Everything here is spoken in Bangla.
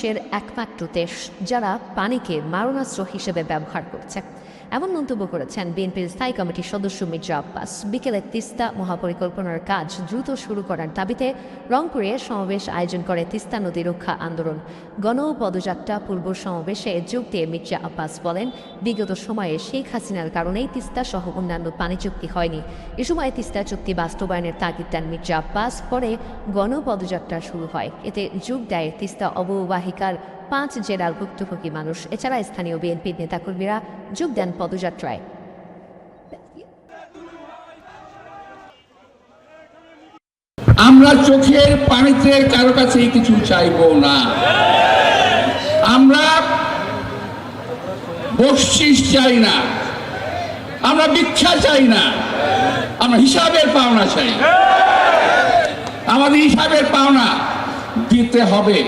দেশের একমাত্র দেশ যারা পানিকে মারণাস্ত্র হিসেবে ব্যবহার করছে। এমন মন্তব্য করেছেন বিএনপির স্থায়ী কমিটির সদস্য মির্জা আব্বাস। বিকেলে তিস্তা মহাপরিকল্পনার কাজ দ্রুত শুরু করার দাবিতে রংপুরে সমাবেশ আয়োজন করে তিস্তা নদী রক্ষা আন্দোলন। গণ পদযাত্রা পূর্ব সমাবেশে যোগ দিয়ে মির্জা আব্বাস বলেন, বিগত সময়ে শেখ হাসিনার কারণেই তিস্তা সহ অন্যান্য পানি চুক্তি হয়নি। এ সময় তিস্তা চুক্তি বাস্তবায়নের তাগিদ দেন মির্জা আব্বাস। পরে গণপদযাত্রা শুরু হয়। এতে যোগ দেয় তিস্তা অববাহিকার পাঁচ জেলার ভুক্তভোগী মানুষ। এছাড়া স্থানীয় বিএনপির নেতাকর্মীরা যোগ দেন পদযাত্রায়। আমরা চোখের পানিতে কারও কাছে কিছু চাইব না। আমরা বকশিস চাই না। আমরা ভিক্ষা চাই না। আমরা হিসাবের পাওনা চাই। আমাদের হিসাবের পাওনা দিতে হবে।